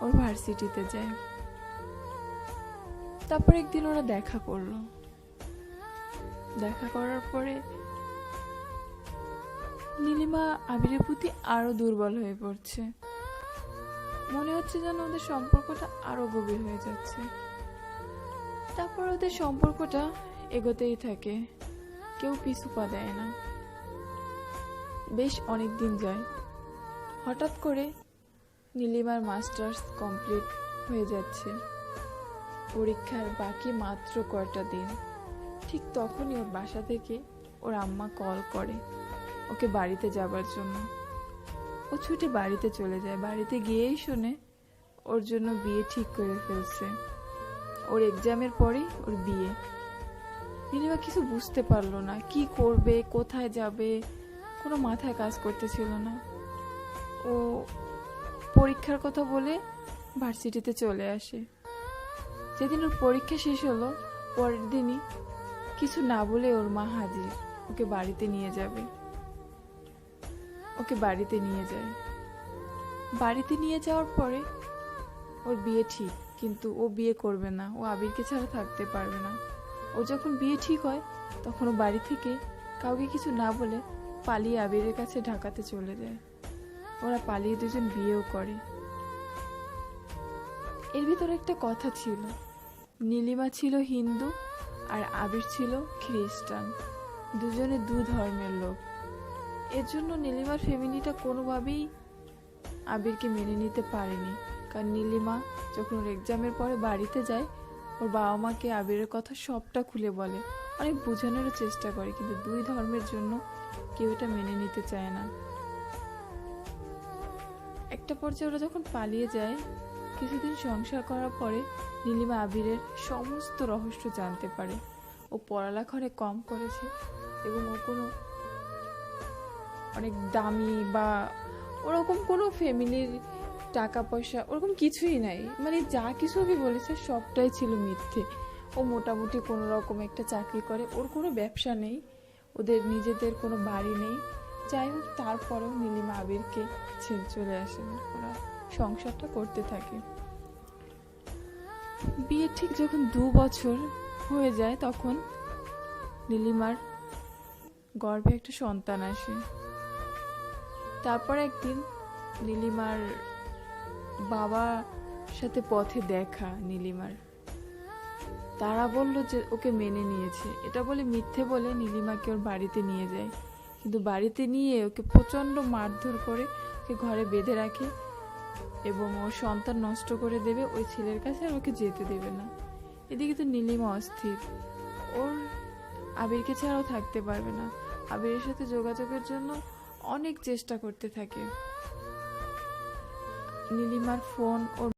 ওর ভার্সিটিতে যায়। তারপর একদিন ওরা দেখা করল। দেখা করার পরে নীলিমা আবিরের প্রতি আরও দুর্বল হয়ে পড়ছে। মনে হচ্ছে যেন ওদের সম্পর্কটা আরও গভীর হয়ে যাচ্ছে। তারপর ওদের সম্পর্কটা এগোতেই থাকে। কেউ পিছু পা দেয় না। বেশ অনেক দিন যায়। হঠাৎ করে নীলিমার মাস্টার্স কমপ্লিট হয়ে যাচ্ছে। পরীক্ষার বাকি মাত্র কয়টা দিন? ঠিক তখনই ওর বাসা থেকে ওর আম্মা কল করে ওকে বাড়িতে যাবার জন্য। ও ছুটে বাড়িতে চলে যায়। বাড়িতে গিয়েই শুনে ওর জন্য বিয়ে ঠিক করে ফেলছে। ওর এক্সামের পরেই ওর বিয়ে। নীলিমা কিছু বুঝতে পারল না। কি করবে, কোথায় যাবে? কোনো মাথায় কাজ করতেছিল না। ও পরীক্ষার কথা বলে ভার্সিটিতে চলে আসে। যেদিন ওর পরীক্ষা শেষ হলো, পরের দিনই কিছু না বলে ওর মা হাজির। ওকে বাড়িতে নিয়ে যাবে। ওকে বাড়িতে নিয়ে যায়। বাড়িতে নিয়ে যাওয়ার পরে ওর বিয়ে ঠিক, কিন্তু ও বিয়ে করবে না। ও আবিরকে ছাড়া থাকতে পারবে না। ও যখন বিয়ে ঠিক হয়, তখন ও বাড়ি থেকে কাউকে কিছু না বলে পালিয়ে আবিরের কাছে ঢাকাতে চলে যায়। ওরা পালিয়ে দুজন বিয়েও করে। এর ভিতরে একটা কথা ছিল। নীলিমা ছিল হিন্দু আর আবির ছিল খ্রিস্টান। দুজনে দু ধর্মের লোক। এর জন্য নীলিমার ফ্যামিলিটা কোনোভাবেই আবিরকে মেনে নিতে পারেনি। কারণ নীলিমা যখন ওর এক্সামের পরে বাড়িতে যায়, ওর বাবা মাকে আবিরের কথা সবটা খুলে বলে। অনেক বোঝানোরও চেষ্টা করে, কিন্তু দুই ধর্মের জন্য কেউ এটা মেনে নিতে চায় না। একটা পর্যায়ে ওরা যখন পালিয়ে যায়, কিছুদিন সংসার করার পরে নীলিমা আবিরের সমস্ত রহস্য জানতে পারে। ও পড়ালেখা কম করেছে এবং ও কোনো অনেক দামি বা ওরকম কোনো ফ্যামিলির টাকা পয়সা ওরকম কিছুই নাই। মানে যা কিছু ওকে বলেছে সবটাই ছিল মিথ্যে। ও মোটামুটি কোনো রকম একটা চাকরি করে, ওর কোনো ব্যবসা নেই। ওদের নিজেদের কোনো বাড়ি নেই। যাই হোক তারপরেও নীলিমা আবিরকে ছেড়ে চলে আসে ওরা সংসারটা করতে থাকে। বিয়ে ঠিক যখন দু বছর হয়ে যায়, তখন নীলিমার গর্ভে একটা সন্তান আসে। তারপর একদিন নীলিমার বাবা সাথে পথে দেখা নীলিমার। তারা বলল যে, ওকে মেনে নিয়েছে। এটা বলে মিথ্যে বলে নীলিমাকে ওর বাড়িতে নিয়ে যায়। কিন্তু বাড়িতে নিয়ে ওকে প্রচণ্ড মারধর করে ওকে ঘরে বেঁধে রাখে এবং ওর সন্তান নষ্ট করে দেবে, ওই ছেলের কাছে আর ওকে যেতে দেবে না। এদিকে তো নীলিমা অস্থির। ওর আবিরকে ছাড়াও থাকতে পারবে না। আবিরের সাথে যোগাযোগের জন্য অনেক চেষ্টা করতে থাকে। নীলিমার ফোন ওর